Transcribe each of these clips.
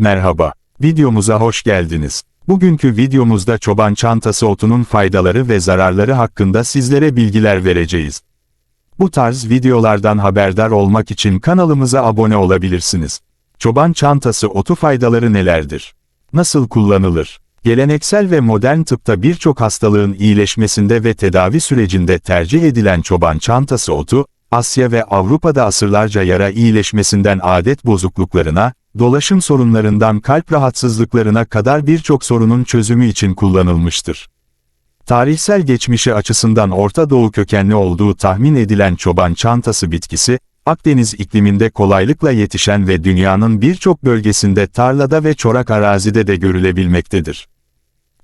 Merhaba, videomuza hoş geldiniz. Bugünkü videomuzda çoban çantası otunun faydaları ve zararları hakkında sizlere bilgiler vereceğiz. Bu tarz videolardan haberdar olmak için kanalımıza abone olabilirsiniz. Çoban çantası otu faydaları nelerdir? Nasıl kullanılır? Geleneksel ve modern tıpta birçok hastalığın iyileşmesinde ve tedavi sürecinde tercih edilen çoban çantası otu, Asya ve Avrupa'da asırlarca yara iyileşmesinden adet bozukluklarına, dolaşım sorunlarından kalp rahatsızlıklarına kadar birçok sorunun çözümü için kullanılmıştır. Tarihsel geçmişi açısından Orta Doğu kökenli olduğu tahmin edilen çoban çantası bitkisi, Akdeniz ikliminde kolaylıkla yetişen ve dünyanın birçok bölgesinde tarlada ve çorak arazide de görülebilmektedir.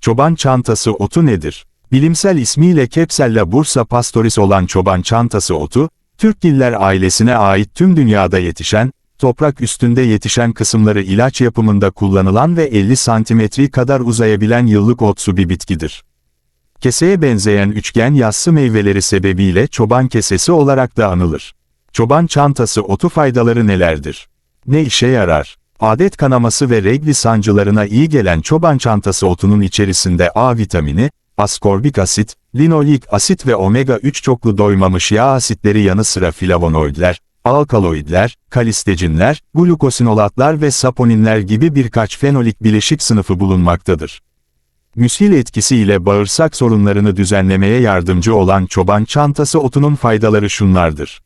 Çoban çantası otu nedir? Bilimsel ismiyle Kepsella bursa pastoris olan çoban çantası otu, Türkgiller ailesine ait tüm dünyada yetişen, toprak üstünde yetişen kısımları ilaç yapımında kullanılan ve 50 santimetri kadar uzayabilen yıllık otsu bir bitkidir. Keseye benzeyen üçgen yassı meyveleri sebebiyle çoban kesesi olarak da anılır. Çoban çantası otu faydaları nelerdir? Ne işe yarar? Adet kanaması ve regli sancılarına iyi gelen çoban çantası otunun içerisinde A vitamini, askorbik asit, linolik asit ve omega-3 çoklu doymamış yağ asitleri yanı sıra flavonoidler, alkaloidler, kalistecinler, glukosinolatlar ve saponinler gibi birkaç fenolik bileşik sınıfı bulunmaktadır. Müsil etkisi ile bağırsak sorunlarını düzenlemeye yardımcı olan çoban çantası otunun faydaları şunlardır.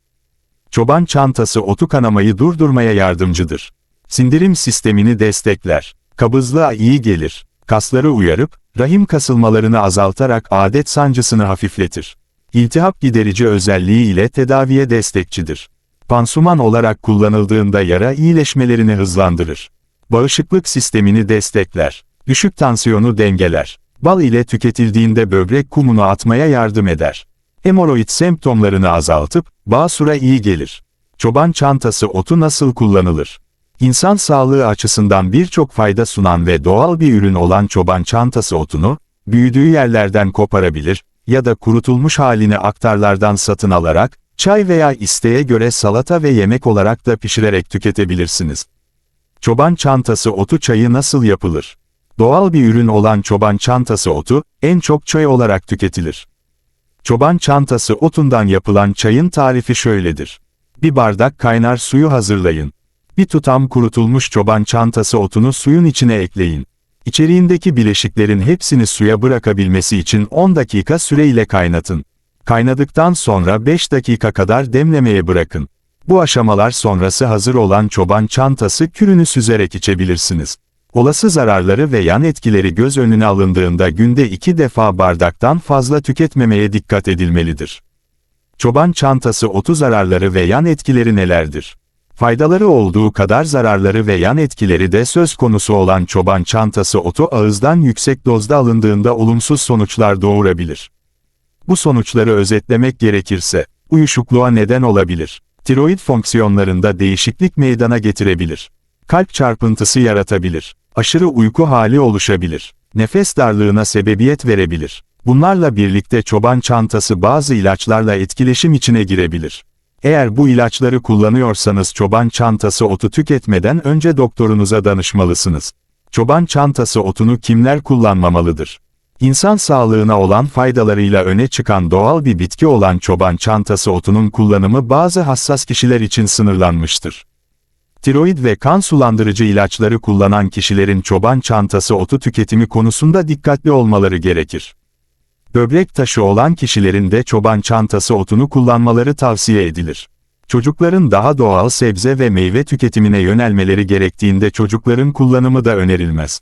Çoban çantası otu kanamayı durdurmaya yardımcıdır. Sindirim sistemini destekler. Kabızlığa iyi gelir. Kasları uyarıp, rahim kasılmalarını azaltarak adet sancısını hafifletir. İltihap giderici özelliği ile tedaviye destekçidir. Pansuman olarak kullanıldığında yara iyileşmelerini hızlandırır. Bağışıklık sistemini destekler. Düşük tansiyonu dengeler. Bal ile tüketildiğinde böbrek kumunu atmaya yardım eder. Hemoroid semptomlarını azaltıp, basura iyi gelir. Çoban çantası otu nasıl kullanılır? İnsan sağlığı açısından birçok fayda sunan ve doğal bir ürün olan çoban çantası otunu, büyüdüğü yerlerden koparabilir ya da kurutulmuş halini aktarlardan satın alarak, çay veya isteğe göre salata ve yemek olarak da pişirerek tüketebilirsiniz. Çoban çantası otu çayı nasıl yapılır? Doğal bir ürün olan çoban çantası otu, en çok çay olarak tüketilir. Çoban çantası otundan yapılan çayın tarifi şöyledir. Bir bardak kaynar suyu hazırlayın. Bir tutam kurutulmuş çoban çantası otunu suyun içine ekleyin. İçeriğindeki bileşiklerin hepsini suya bırakabilmesi için 10 dakika süre ile kaynatın. Kaynadıktan sonra 5 dakika kadar demlemeye bırakın. Bu aşamalar sonrası hazır olan çoban çantası kürünü süzerek içebilirsiniz. Olası zararları ve yan etkileri göz önüne alındığında günde 2 defa bardaktan fazla tüketmemeye dikkat edilmelidir. Çoban çantası otu zararları ve yan etkileri nelerdir? Faydaları olduğu kadar zararları ve yan etkileri de söz konusu olan çoban çantası otu ağızdan yüksek dozda alındığında olumsuz sonuçlar doğurabilir. Bu sonuçları özetlemek gerekirse, uyuşukluğa neden olabilir. Tiroid fonksiyonlarında değişiklik meydana getirebilir. Kalp çarpıntısı yaratabilir. Aşırı uyku hali oluşabilir. Nefes darlığına sebebiyet verebilir. Bunlarla birlikte çoban çantası bazı ilaçlarla etkileşim içine girebilir. Eğer bu ilaçları kullanıyorsanız çoban çantası otu tüketmeden önce doktorunuza danışmalısınız. Çoban çantası otunu kimler kullanmamalıdır? İnsan sağlığına olan faydalarıyla öne çıkan doğal bir bitki olan çoban çantası otunun kullanımı bazı hassas kişiler için sınırlanmıştır. Tiroid ve kan sulandırıcı ilaçları kullanan kişilerin çoban çantası otu tüketimi konusunda dikkatli olmaları gerekir. Böbrek taşı olan kişilerin de çoban çantası otunu kullanmaları tavsiye edilir. Çocukların daha doğal sebze ve meyve tüketimine yönelmeleri gerektiğinde çocukların kullanımı da önerilmez.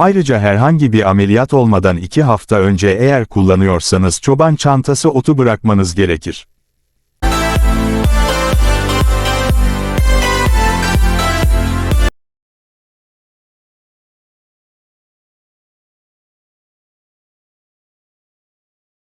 Ayrıca herhangi bir ameliyat olmadan 2 hafta önce eğer kullanıyorsanız çoban çantası otu bırakmanız gerekir.